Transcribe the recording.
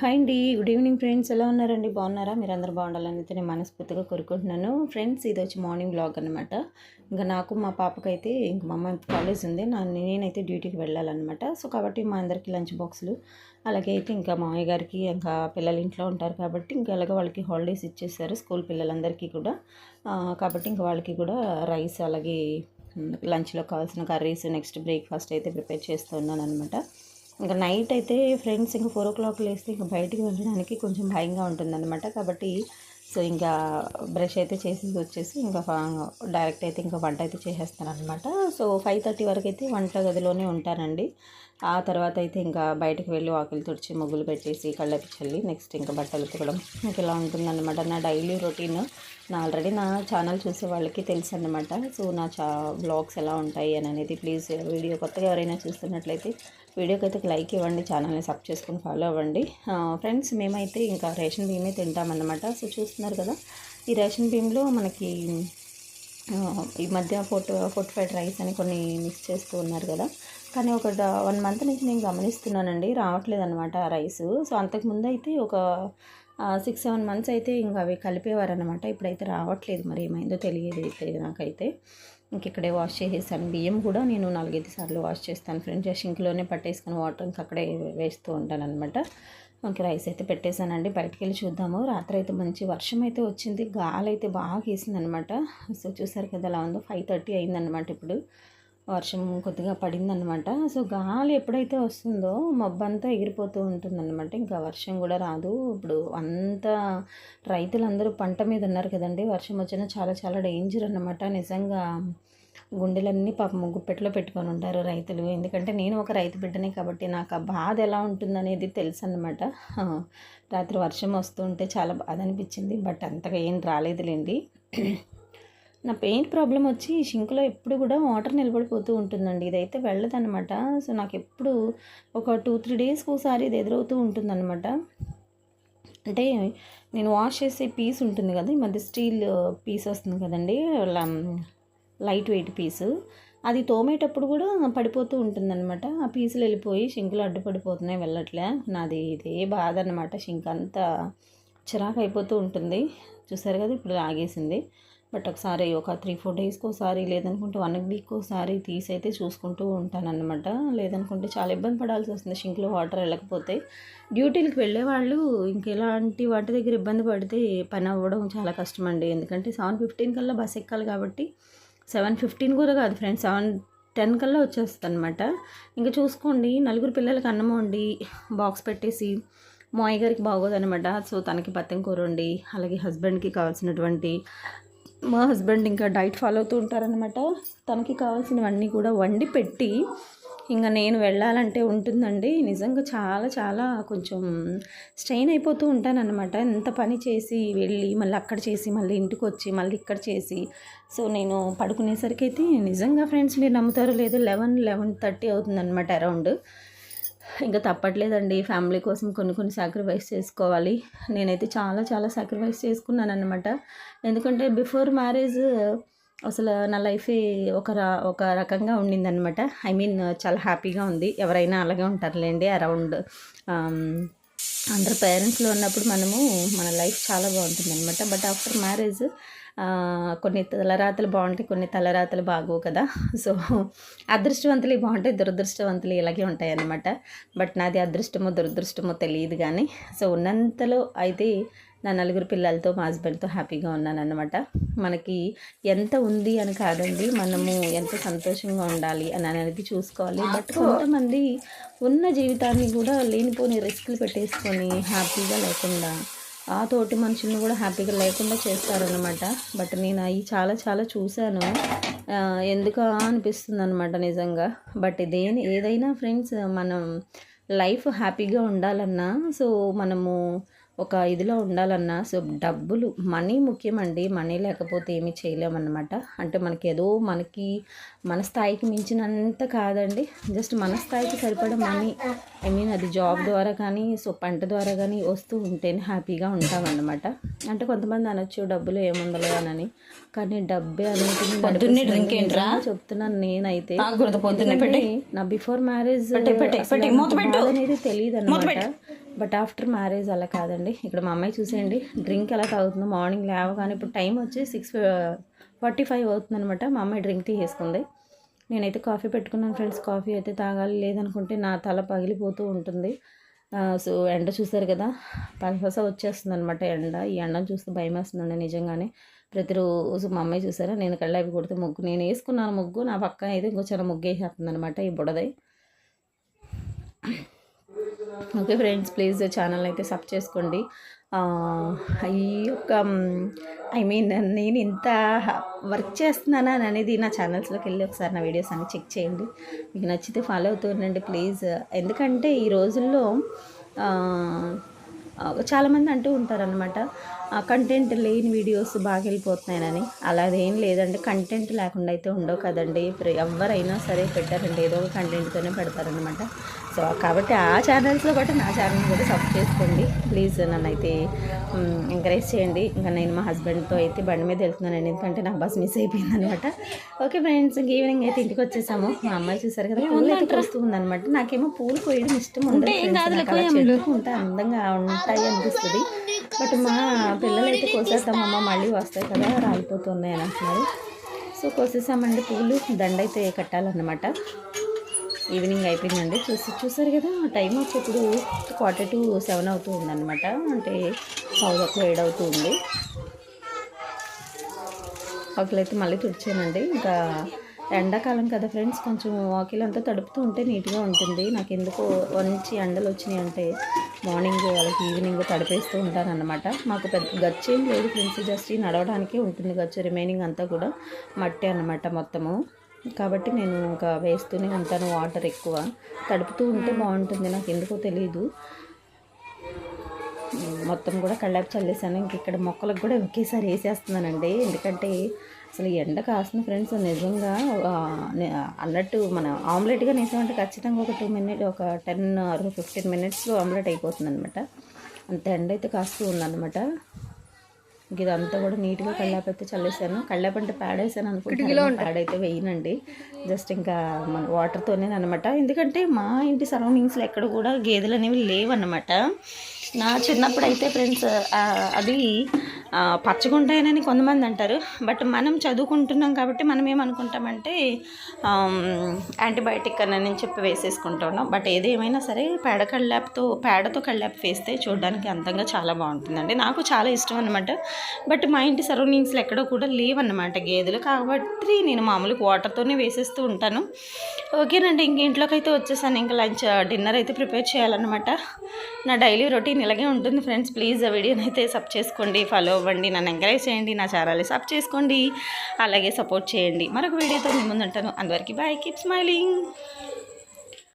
Hi అండి good evening friends ఎలా ఉన్నారండి? బాగున్నారా? మీరు అందరు బాగుండాలని అయితే నేను మనస్ఫూర్తిగా కోరుకుంటున్నాను. ఫ్రెండ్స్ ఇది వచ్చి మార్నింగ్ బ్లాగ్ అనమాట ఇంకా నాకు మా పాపకైతే ఇంక మా అమ్మ కాలేజ్ ఉంది. నా నేనైతే డ్యూటీకి వెళ్ళాలన్నమాట. సో కాబట్టి మా అందరికీ లంచ్ బాక్సులు అలాగే అయితే ఇంకా మామయ్య గారికి ఇంకా పిల్లలు ఇంట్లో ఉంటారు కాబట్టి ఇంకా అలాగే వాళ్ళకి హాలిడేస్ ఇచ్చేసారు స్కూల్ పిల్లలందరికీ కూడా. కాబట్టి ఇంకా వాళ్ళకి కూడా రైస్ అలాగే లంచ్లో కావాల్సిన కర్రీస్ నెక్స్ట్ బ్రేక్ఫాస్ట్ అయితే ప్రిపేర్ చేస్తున్నాను అనమాట ఇంకా నైట్ అయితే ఫ్రెండ్స్ ఇంకా ఫోర్ ఓ క్లాక్ లేస్తే ఇంకా బయటికి వెళ్ళడానికి కొంచెం భయంగా ఉంటుందన్నమాట. కాబట్టి సో ఇంకా బ్రష్ అయితే చేసి వచ్చేసి ఇంకా డైరెక్ట్ అయితే ఇంకా వంట అయితే చేసేస్తాను అనమాట సో ఫైవ్ థర్టీ వరకు అయితే వంట గదిలోనే ఉంటానండి. ఆ తర్వాత అయితే ఇంకా బయటకు వెళ్ళి వాకిలు తుడిచి ముగ్గులు పెట్టేసి కళ్ళకి చల్లి నెక్స్ట్ ఇంకా బట్టలు ఉతకడం ఇంక ఇలా ఉంటుందన్నమాట. నా డైలీ రొటీన్ నా ఆల్రెడీ నా ఛానల్ చూసే వాళ్ళకి తెలుసు అనమాట సో నా చా బ్లాగ్స్ ఎలా ఉంటాయి అని అనేది ప్లీజ్ వీడియో కొత్తగా ఎవరైనా చూస్తున్నట్లయితే వీడియోకి అయితే లైక్ ఇవ్వండి ఛానల్ని సబ్ చేసుకొని ఫాలో అవ్వండి. ఫ్రెండ్స్ మేమైతే ఇంకా రేషన్ బియ్యమే తింటామన్నమాట. సో చూస్తున్నారు కదా ఈ రేషన్ బియ్యంలో మనకి ఈ మధ్య ఫోటో ఫోర్టిఫైడ్ రైస్ అని కొన్ని మిక్స్ చేస్తూ ఉన్నారు కదా. కానీ ఒక వన్ మంత్ నుంచి నేను గమనిస్తున్నానండి రావట్లేదు అనమాట ఆ రైస్. సో అంతకుముందు అయితే ఒక సిక్స్ సెవెన్ మంత్స్ అయితే ఇంకా అవి కలిపేవారనమాట ఇప్పుడైతే రావట్లేదు మరి ఏమైందో తెలియదు అయితే నాకైతే. ఇంక ఇక్కడే వాష్ చేసేసాను. బియ్యం కూడా నేను నాలుగైదు సార్లు వాష్ చేస్తాను ఫ్రెండ్స్. షింక్లోనే పట్టేసుకొని వాటర్ ఇంకా అక్కడే వేస్తూ ఉంటాను అనమాట మనకి రైస్ అయితే పెట్టేశానండి. బయటికి వెళ్ళి చూద్దాము. రాత్రి అయితే మంచి వర్షం అయితే వచ్చింది. గాలి అయితే బాగా వేసింది అనమాట సో చూసారు కదా ఎలా ఉందో. ఫైవ్ థర్టీ అయిందనమాట ఇప్పుడు. వర్షం కొద్దిగా పడిందనమాట సో గాలి ఎప్పుడైతే వస్తుందో మబ్బంతా ఎగిరిపోతూ ఉంటుందన్నమాట. ఇంకా వర్షం కూడా రాదు. ఇప్పుడు అంతా రైతులందరూ పంట మీద ఉన్నారు కదండి. వర్షం వచ్చినా చాలా చాలా డేంజర్ అన్నమాట. నిజంగా గుండెలన్నీ పాపం గుప్పెట్లో పెట్టుకొని ఉంటారు రైతులు. ఎందుకంటే నేను ఒక రైతు బిడ్డనే కాబట్టి నాకు ఆ బాధ ఎలా ఉంటుందనేది తెలుసు అనమాట రాత్రి వర్షం వస్తుంటే చాలా బాధ అనిపించింది. బట్ అంతగా ఏం రాలేదులేండి. నా పెయింట్ ప్రాబ్లం వచ్చి షింక్లో ఎప్పుడు కూడా వాటర్ నిలబడిపోతూ ఉంటుందండి. ఇదైతే వెళ్ళదన్నమాట సో నాకు ఎప్పుడు ఒక టూ త్రీ డేస్కి ఒకసారి ఇది ఎదురవుతూ ఉంటుందన్నమాట అంటే నేను వాష్ చేసే పీస్ ఉంటుంది కదా ఈ మధ్య స్టీల్ పీస్ వస్తుంది కదండి లైట్ వెయిట్ పీసు. అది తోమేటప్పుడు కూడా పడిపోతూ ఉంటుందన్నమాట ఆ పీసులు వెళ్ళిపోయి షింకులు అడ్డుపడిపోతున్నాయి వెళ్ళట్లే. నాది ఇదే బాధ అనమాట షింక్ అంతా చిరాకు అయిపోతూ ఉంటుంది. చూసారు కదా ఇప్పుడు ఆగేసింది. బట్ ఒకసారి ఒక త్రీ ఫోర్ డేస్కి ఒకసారి లేదనుకుంటే వన్ వీక్ ఒకసారి తీసి అయితే చూసుకుంటూ ఉంటానన్నమాట. లేదనుకుంటే చాలా ఇబ్బంది పడాల్సి వస్తుంది షింక్లో వాటర్ వెళ్ళకపోతే. డ్యూటీలకు వెళ్ళే వాళ్ళు ఇంకెలాంటి వాటి దగ్గర ఇబ్బంది పడితే పని అవ్వడం చాలా కష్టం అండి ఎందుకంటే సెవెన్ ఫిఫ్టీన్ కల్లా బస్ ఎక్కాలి కాబట్టి సెవెన్ ఫిఫ్టీన్ కూడా కాదు ఫ్రెండ్స్ సెవెన్ టెన్ కల్లా వచ్చేస్తుంది అనమాట ఇంకా చూసుకోండి నలుగురు పిల్లలకి అన్నం వండి బాక్స్ పెట్టేసి మా గారికి బాగోదనమాట సో తనకి పత్తం కూర వండి అలాగే హస్బెండ్కి కావాల్సినటువంటి మా హస్బెండ్ ఇంకా డైట్ ఫాలో అవుతూ ఉంటారనమాట తనకి కావాల్సినవన్నీ కూడా వండి పెట్టి ఇంకా నేను వెళ్ళాలంటే ఉంటుందండి. నిజంగా చాలా చాలా కొంచెం స్ట్రెయిన్ అయిపోతూ ఉంటానన్నమాట. ఎంత పని చేసి వెళ్ళి మళ్ళీ అక్కడ చేసి మళ్ళీ ఇంటికి వచ్చి మళ్ళీ ఇక్కడ చేసి. సో నేను పడుకునేసరికి అయితే నిజంగా ఫ్రెండ్స్ మీరు నమ్ముతారో లేదో లెవెన్ లెవెన్ థర్టీ అవుతుందన్నమాట అరౌండ్. ఇంకా తప్పట్లేదండి. ఫ్యామిలీ కోసం కొన్ని కొన్ని సాక్రిఫైస్ చేసుకోవాలి. నేనైతే చాలా చాలా సాక్రిఫైస్ చేసుకున్నాను అనమాట ఎందుకంటే బిఫోర్ మ్యారేజ్ అసలు నా లైఫే ఒక రా ఒక రకంగా ఉండిందనమాట ఐ మీన్ చాలా హ్యాపీగా ఉంది. ఎవరైనా అలాగే ఉంటారులేండి అరౌండ్. అందరు పేరెంట్స్లో ఉన్నప్పుడు మనము మన లైఫ్ చాలా బాగుంటుంది అనమాట బట్ ఆఫ్టర్ మ్యారేజ్ కొన్ని తలరాతలు బాగుంటాయి కొన్ని తలరాతలు బాగోవు కదా. సో అదృష్టవంతులు బాగుంటాయి దురదృష్టవంతులు ఇలాగే ఉంటాయి అన్నమాట బట్ నాది అదృష్టమో దురదృష్టమో తెలియదు కానీ సో ఉన్నంతలో అయితే నా నలుగురు పిల్లలతో మా హస్బెండ్తో హ్యాపీగా ఉన్నాను అనమాట మనకి ఎంత ఉంది అని కాదండి మనము ఎంత సంతోషంగా ఉండాలి అని అనేది చూసుకోవాలి. బట్ కొంతమంది ఉన్న జీవితాన్ని కూడా లేనిపోని రిస్క్లు పెట్టేసుకొని హ్యాపీగా లేకుండా ఆ తోటి మనుషుల్ని కూడా హ్యాపీగా లేకుండా చేస్తారనమాట బట్ నేను అవి చాలా చాలా చూశాను. ఎందుకు అనిపిస్తుంది అనమాట నిజంగా. బట్ దేని ఏదైనా ఫ్రెండ్స్ మనం లైఫ్ హ్యాపీగా ఉండాలన్నా సో మనము ఒక ఇదిలో ఉండాలన్నా సో డబ్బులు మనీ ముఖ్యమండి. మనీ లేకపోతే ఏమీ చేయలేమన్నమాట. అంటే మనకి ఏదో మనకి మన స్థాయికి మించినంత కాదండి. జస్ట్ మన స్థాయికి సరిపడ మనీ ఐ మీన్ అది జాబ్ ద్వారా కానీ సో పంట ద్వారా కానీ వస్తూ ఉంటేనే హ్యాపీగా ఉంటామన్నమాట. అంటే కొంతమంది అనొచ్చు డబ్బులు ఏముందలే అని కానీ డబ్బే అనేది పొద్దున్నే drink ఏంట్రా? చెప్తున్నాను నేనైతే. నా బిఫోర్ మ్యారేజ్. అనేది తెలియదు అనమాట బట్ ఆఫ్టర్ మ్యారేజ్ అలా కాదండి. ఇక్కడ మా అమ్మాయి చూసేయండి. డ్రింక్ ఎలా తాగుతుందో మార్నింగ్ లేవగానే ఇప్పుడు టైం వచ్చి సిక్స్ ఫార్టీ ఫైవ్ అవుతుందనమాట మా అమ్మాయి డ్రింక్ తీసేసుకుంది. నేనైతే కాఫీ పెట్టుకున్నాను ఫ్రెండ్స్. కాఫీ అయితే తాగాలి లేదనుకుంటే నా తల పగిలిపోతూ ఉంటుంది. సో ఎండ చూసారు కదా? పసపస వచ్చేస్తుంది అనమాట ఎండ. ఈ ఎండను చూస్తే భయం వేస్తుందండి నిజంగానే. ప్రతిరోజు మా అమ్మాయి చూసారా? నేను కళ్ళాపి కొడితే ముగ్గు. నేను వేసుకున్నాను ముగ్గు. నా పక్కన అయితే ఇంకో చాలా ముగ్గు వేసేస్తుంది అనమాట ఈ బుడదై. ఓకే ఫ్రెండ్స్ ప్లీజ్ ఛానల్ అయితే సబ్ చేసుకోండి. ఈ యొక్క ఐ మీన్ నేను ఇంత వర్క్ చేస్తున్నానా అనేది నా ఛానల్స్లోకి వెళ్ళి ఒకసారి నా వీడియోస్ అన్ని చెక్ చేయండి. మీకు నచ్చితే ఫాలో అవుతూ ఉండండి ప్లీజ్. ఎందుకంటే ఈ రోజుల్లో చాలామంది అంటూ ఉంటారనమాట కంటెంట్ లేని వీడియోస్ బాగా వెళ్ళిపోతున్నాయని అలా అదేం లేదండి కంటెంట్ లేకుండా అయితే ఉండవు కదండి. ఇప్పుడు ఎవరైనా సరే పెట్టారండి ఏదో ఒక కంటెంట్తోనే పెడతారనమాట సో కాబట్టి ఆ ఛానల్స్లో కూడా నా ఛానల్ కూడా సబ్ చేసుకోండి. ప్లీజ్ నన్ను అయితే ఎంకరేజ్ చేయండి. ఇంకా నేను మా హస్బెండ్తో అయితే బండి మీద వెళ్తున్నానండి ఎందుకంటే నాకు బస్ మిస్ అయిపోయింది అనమాట ఓకే ఫ్రెండ్స్ ఇంక ఈవినింగ్ అయితే ఇంటికి వచ్చేసాము. మా అమ్మాయి చూసారు కదా పూలు అయితే వస్తూ ఉందన్నమాట నాకేమో పూలు కోయడం ఇష్టం ఉండదు ఉంటే అందంగా ఉంటాయి అనిపిస్తుంది. బట్ మా పిల్లలు అయితే కోసేస్తామమ్మ మళ్ళీ వస్తాయి కదా రాలిపోతున్నాయి అని అంటున్నారు. సో కోసేసామండి పూలు. దండ అయితే కట్టాలన్నమాట. ఈవినింగ్ అయిపోయిందండి. చూసి చూసారు కదా టైం వచ్చి ఇప్పుడు క్వార్టర్ టు సెవెన్ అవుతూ ఉందన్నమాట. అంటే పౌదకు వేడి అవుతూ ఉంది. అయితే మళ్ళీ తుడిచానండి. ఇంకా ఎండాకాలం కదా ఫ్రెండ్స్ కొంచెం వాకిల్ అంతా తడుపుతూ ఉంటే నీట్గా ఉంటుంది. నాకు ఎందుకో మంచి ఎండలు వచ్చినాయి అంటే మార్నింగ్ వాళ్ళకి ఈవినింగ్ తడిపేస్తూ ఉంటాను అనమాట మాకు పెద్ద గచ్చేం లేదు ఫ్రెండ్స్ జస్ట్ నడవడానికే ఉంటుంది గచ్చు రిమైనింగ్ అంతా కూడా మట్టి అన్నమాట మొత్తము. కాబట్టి నేను ఇంకా వేస్తూనే ఉంటాను వాటర్ ఎక్కువ. తడుపుతూ ఉంటే బాగుంటుంది నాకు ఎందుకో తెలియదు మొత్తం కూడా కళ్ళాపి చల్లేసాను. ఇంక ఇక్కడ మొక్కలకు కూడా ఒకేసారి వేసేస్తున్నానండి. ఎందుకంటే అసలు ఎండ కాసిన ఫ్రెండ్స్. నిజంగా అన్నట్టు మన ఆమ్లెట్గా వేసామంటే ఖచ్చితంగా ఒక టూ మినిట్ ఒక టెన్ ఆర్ ఫిఫ్టీన్ మినిట్స్లో ఆమ్లెట్ అయిపోతుంది అనమాట అంత ఎండ అయితే కాస్తూ ఉందన్నమాట. ఇంక ఇదంతా కూడా నీట్గా కళ్ళాపి అయితే చల్లేసాను. కళ్ళాపి అంటే ప్యాడ్ వేసాను అనుకుంటున్నాను ప్యాడ్ అయితే వేయనండి. జస్ట్ ఇంకా మన వాటర్తోనే అనమాట ఎందుకంటే మా ఇంటి సరౌండింగ్స్లో ఎక్కడ కూడా గేదెలు అనేవి లేవన్నమాట. నా చిన్నప్పుడు అయితే ఫ్రెండ్స్ అది పచ్చగుంటాయనని పచ్చగా ఉంటాయనని కొంతమంది అంటారు. బట్ మనం చదువుకుంటున్నాం కాబట్టి మనం ఏమనుకుంటామంటే యాంటీబయాటిక్ అని చెప్పి వేసేసుకుంటున్నాం బట్ ఏదేమైనా సరే పేడ కళ్ళాపుతో పేడతో కళ్ళాపు వేస్తే చూడడానికి అందంగా చాలా బాగుంటుందండి. నాకు చాలా ఇష్టం అనమాట బట్ మా ఇంటి సరౌండింగ్స్లో ఎక్కడో కూడా లేవన్నమాట గేదెలు. కాబట్టి నేను మామూలుగా వాటర్తోనే వేసేస్తూ ఉంటాను. ఓకేనండి ఇంక ఇంట్లోకి అయితే వచ్చేసాను. ఇంకా లంచ్ డిన్నర్ అయితే ప్రిపేర్ చేయాలన్నమాట. నా డైలీ రొటీన్ ఇలాగే ఉంటుంది ఫ్రెండ్స్. ప్లీజ్ ఆ వీడియోని అయితే సబ్ చేసుకోండి ఫాలో అవ్వండి నన్ను ఎంకరేజ్ చేయండి నా ఛానల్ని సబ్ చేసుకోండి అలాగే సపోర్ట్ చేయండి. మరొక వీడియోతో మీ ముందు ఉంటాను అందరికీ బాయ్ కీప్ స్మైలింగ్.